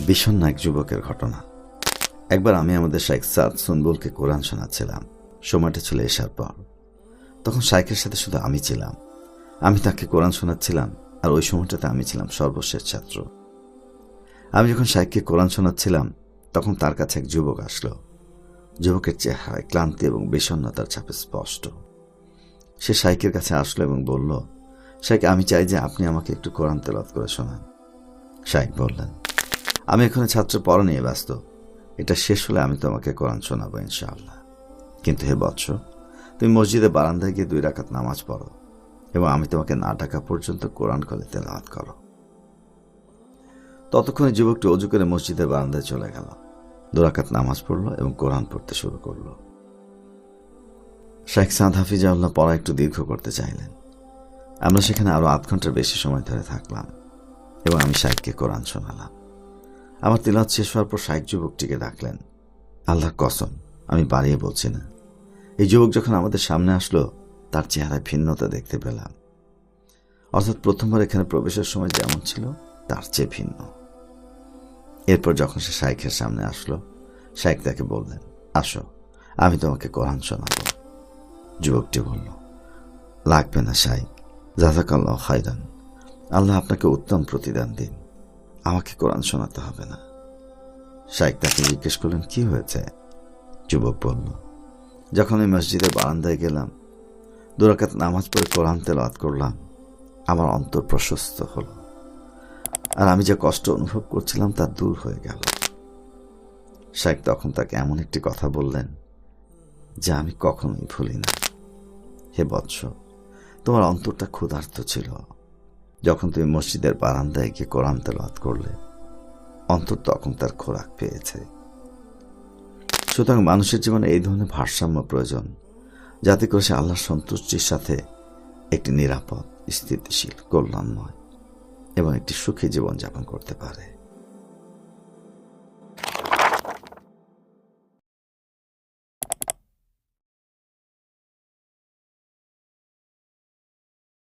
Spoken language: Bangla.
বিষণ্ণ এক যুবকের ঘটনা। একবার আমি আমাদের শাইখ সাদ সুনবুলকে কোরআন শোনাচ্ছিলাম। সময়টা ছিল এসার পর। তখন শাইখের সাথে শুধু আমি ছিলাম। আমি তাকে কোরআন শোনাচ্ছিলাম আর ওই সময়টাতে আমি ছিলাম সর্বশেষ ছাত্র। আমি যখন শাইখকে কোরআন শোনাচ্ছিলাম, তখন তার কাছে এক যুবক আসলো। যুবকের চেহারায় ক্লান্তি এবং বিষণ্ণতার ছাপে স্পষ্ট। সে শাইকের কাছে আসলো এবং বলল শাইক আমি চাই যে আপনি আমাকে একটু কোরআন তেলাত করে শোনান। শাইক বললেন আমি এখানে ছাত্র পড়া নিয়ে ব্যস্ত। এটা শেষ হলে আমি তোমাকে কোরআন শোনাবো ইনশাআল্লাহ। কিন্তু হে বৎস, তুমি মসজিদে বারান্দায় গিয়ে দুই রাকাত নামাজ পড়ো এবং আমি তোমাকে না ডাকা পর্যন্ত কোরআন কলে তেলাওয়াত করো। ততক্ষণে যুবকটি অজু করে মসজিদের বারান্দায় চলে গেল। দুরাকাত নামাজ পড়ল এবং কোরআন পড়তে শুরু করল। শেখ সাদ হাফিজাউল্লাহ পড়া একটু দীর্ঘ করতে চাইলেন। আমরা সেখানে আরও আধ ঘণ্টার বেশি সময় ধরে থাকলাম এবং আমি শাইককে কোরআন শোনালাম। আমার তিলাত শেষ হওয়ার পর শাইক যুবকটিকে ডাকলেন। আল্লাহর কসম, আমি বাড়িয়ে বলছি না। এই যুবক যখন আমাদের সামনে আসলো, তার চেহারায় ভিন্নতা দেখতে পেলাম। অর্থাৎ প্রথমবার এখানে প্রবেশের সময় যেমন ছিল, তার চেয়ে ভিন্ন। এরপর যখন সে শাইখের সামনে আসলো শাইখ তাকে বললেন, আসো, আমি তোমাকে কোরআন শোনাব। যুবকটি বলল, লাগবে না শাইখ জাজাকাল্লাহ খাইরান আল্লাহ আপনাকে উত্তম প্রতিদান দিন। আমাকে কোরআন শোনাতে হবে না। শাইখ তাকে জিজ্ঞেস করলেন, কি হয়েছে? যুবক বলল, যখন আমি মসজিদের বারান্দায় গেলাম দুরাকাত নামাজ পড়ে কোরআন তেলাওয়াত করলাম, আমার অন্তর প্রশস্ত হলো। আর আমি যে কষ্ট অনুভব করছিলাম তা দূর হয়ে গেল। শাইখ তখন তাকে এমন একটি কথা বললেন, যা আমি কখনোই ভুলি না হে বৎস, তোমার অন্তরটা ক্ষুধার্ত ছিল। যখন তুমি মসজিদের বারান্দায় গিয়ে কোরআন তেলাওয়াত করলে অন্তর তখন তার খোরাক পেয়েছে। সুতরাং মানুষের জীবনে এই ধরনের ভারসাম্য প্রয়োজন, যাতে করে সে আল্লাহর সন্তুষ্টির সাথে একটি নিরাপদ, স্থিতিশীল, কল্যাণময় এবং একটি সুখী জীবনযাপন করতে পারে।